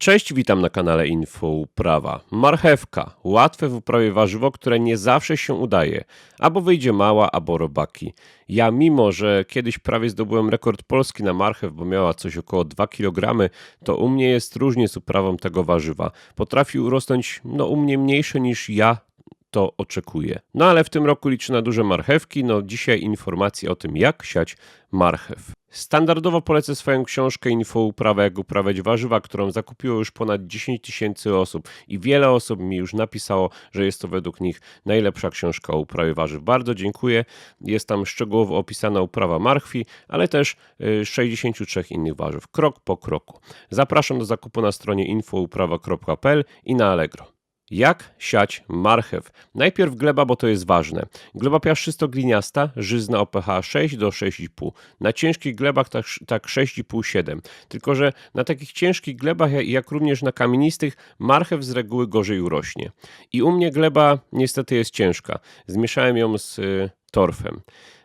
Cześć, witam na kanale Info Uprawa. Marchewka. Łatwe w uprawie warzywo, które nie zawsze się udaje. Albo wyjdzie mała, albo robaki. Ja mimo, że kiedyś prawie zdobyłem rekord Polski na marchew, bo miała coś około 2 kg, to u mnie jest różnie z uprawą tego warzywa. Potrafi urosnąć, no u mnie mniejsze niż ja to oczekuję. No ale w tym roku liczę na duże marchewki. No dzisiaj informacje o tym, jak siać marchew. Standardowo polecę swoją książkę Info Uprawa, jak uprawiać warzywa, którą zakupiło już ponad 10 tysięcy osób i wiele osób mi już napisało, że jest to według nich najlepsza książka o uprawie warzyw. Bardzo dziękuję. Jest tam szczegółowo opisana uprawa marchwi, ale też y, 63 innych warzyw, krok po kroku. Zapraszam do zakupu na stronie infouprawa.pl i na Allegro. Jak siać marchew? Najpierw gleba, bo to jest ważne. Gleba piaszczysto-gliniasta, żyzna o pH 6 do 6,5. Na ciężkich glebach tak, tak 6,5-7. Tylko, że na takich ciężkich glebach, jak- również na kamienistych, marchew z reguły gorzej urośnie. I u mnie gleba niestety jest ciężka. Zmieszałem ją z y, torfem.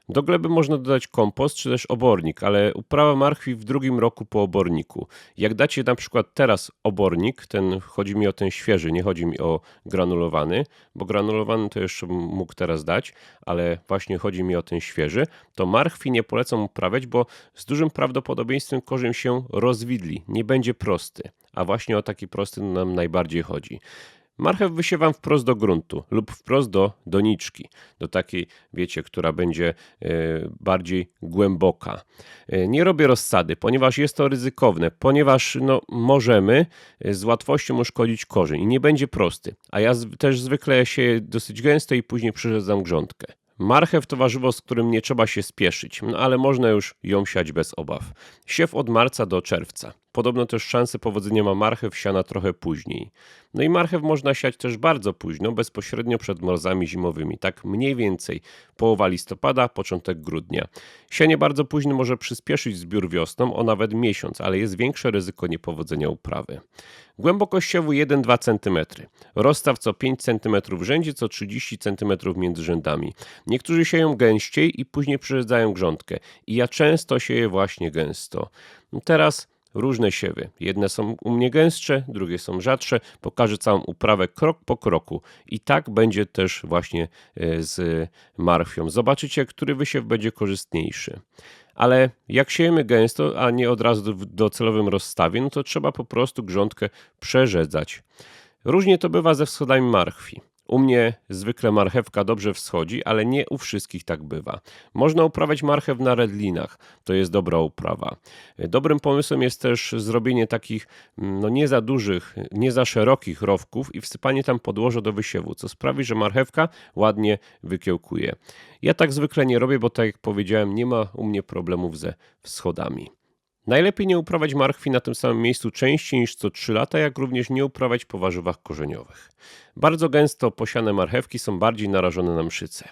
Do gleby można dodać kompost czy też obornik, ale uprawa marchwi w drugim roku po oborniku. Jak dacie na przykład teraz obornik, ten chodzi mi o ten świeży, nie chodzi mi o granulowany, bo granulowany to jeszcze mógł teraz dać, ale właśnie chodzi mi o ten świeży, to marchwi nie polecam uprawiać, bo z dużym prawdopodobieństwem korzeń się rozwidli, nie będzie prosty. A właśnie o taki prosty nam najbardziej chodzi. Marchew wysiewam wprost do gruntu lub wprost do doniczki, do takiej, wiecie, która będzie e, bardziej głęboka. E, Nie robię rozsady, ponieważ jest to ryzykowne, ponieważ no, możemy e, z łatwością uszkodzić korzeń i nie będzie prosty. A ja też zwykle sieję dosyć gęsto i później przyrzedzam grządkę. Marchew to warzywo, z którym nie trzeba się spieszyć, no ale można już ją siać bez obaw. Siew od marca do czerwca. Podobno też szanse powodzenia ma marchew siana trochę później. No i marchew można siać też bardzo późno, bezpośrednio przed mrozami zimowymi, tak mniej więcej połowa listopada, początek grudnia. Sianie bardzo późno może przyspieszyć zbiór wiosną o nawet miesiąc, ale jest większe ryzyko niepowodzenia uprawy. Głębokość siewu 1-2 cm. Rozstaw co 5 cm w rzędzie, co 30 cm między rzędami. Niektórzy sieją gęściej i później przyrzedzają grządkę. I ja często sieję właśnie gęsto. Teraz różne siewy. Jedne są u mnie gęstsze, drugie są rzadsze. Pokażę całą uprawę krok po kroku. I tak będzie też właśnie e, z marchwią. Zobaczycie, który wysiew będzie korzystniejszy. Ale jak siejemy gęsto, a nie od razu w docelowym rozstawie, no to trzeba po prostu grządkę przerzedzać. Różnie to bywa ze wschodami marchwi. U mnie zwykle marchewka dobrze wschodzi, ale nie u wszystkich tak bywa. Można uprawiać marchew na redlinach, to jest dobra uprawa. Dobrym pomysłem jest też zrobienie takich mm, no nie za dużych, nie za szerokich rowków i wsypanie tam podłoża do wysiewu, co sprawi, że marchewka ładnie wykiełkuje. Ja tak zwykle nie robię, bo tak jak powiedziałem, nie ma u mnie problemów ze wschodami. Najlepiej nie uprawiać marchwi na tym samym miejscu częściej niż co 3 lata, jak również nie uprawiać po warzywach korzeniowych. Bardzo gęsto posiane marchewki są bardziej narażone na mszyce.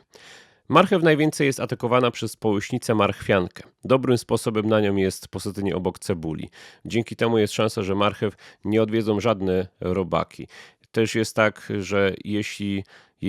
Marchew najwięcej jest atakowana przez połyśnicę marchwiankę. Dobrym sposobem na nią jest posadzenie obok cebuli. Dzięki temu jest szansa, że marchew nie odwiedzą żadne robaki. Też jest tak, że jeśli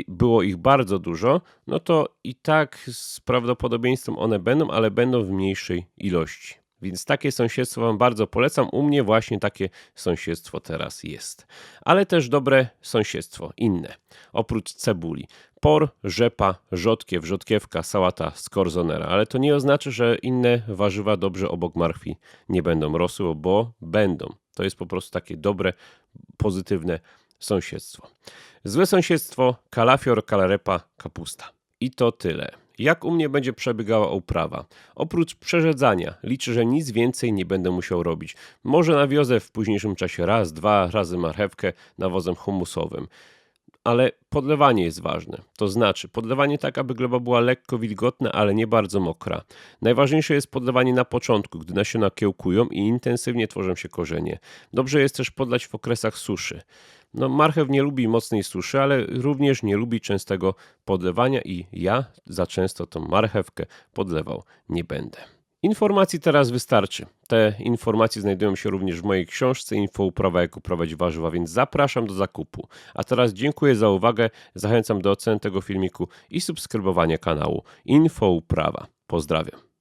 było ich bardzo dużo, no to i tak z prawdopodobieństwem one będą, ale będą w mniejszej ilości. Więc takie sąsiedztwo Wam bardzo polecam. U mnie właśnie takie sąsiedztwo teraz jest. Ale też dobre sąsiedztwo, inne. Oprócz cebuli. Por, rzepa, rzodkiew, rzodkiewka, sałata z korzonera. Ale to nie oznacza, że inne warzywa dobrze obok marchwi nie będą rosły, bo będą. To jest po prostu takie dobre, pozytywne sąsiedztwo. Złe sąsiedztwo, kalafior, kalarepa, kapusta. I to tyle. Jak u mnie będzie przebiegała uprawa? Oprócz przerzedzania, liczę, że nic więcej nie będę musiał robić. Może nawiozę w późniejszym czasie raz, dwa razy marchewkę nawozem humusowym. Ale podlewanie jest ważne. To znaczy, podlewanie tak, aby gleba była lekko wilgotna, ale nie bardzo mokra. Najważniejsze jest podlewanie na początku, gdy nasiona kiełkują i intensywnie tworzą się korzenie. Dobrze jest też podlać w okresach suszy. No, marchew nie lubi mocnej suszy, ale również nie lubi częstego podlewania i ja za często tą marchewkę podlewał nie będę. Informacji teraz wystarczy. Te informacje znajdują się również w mojej książce Info Uprawa jak uprawiać warzywa, więc zapraszam do zakupu. A teraz dziękuję za uwagę, zachęcam do oceny tego filmiku i subskrybowania kanału Info Uprawa. Pozdrawiam.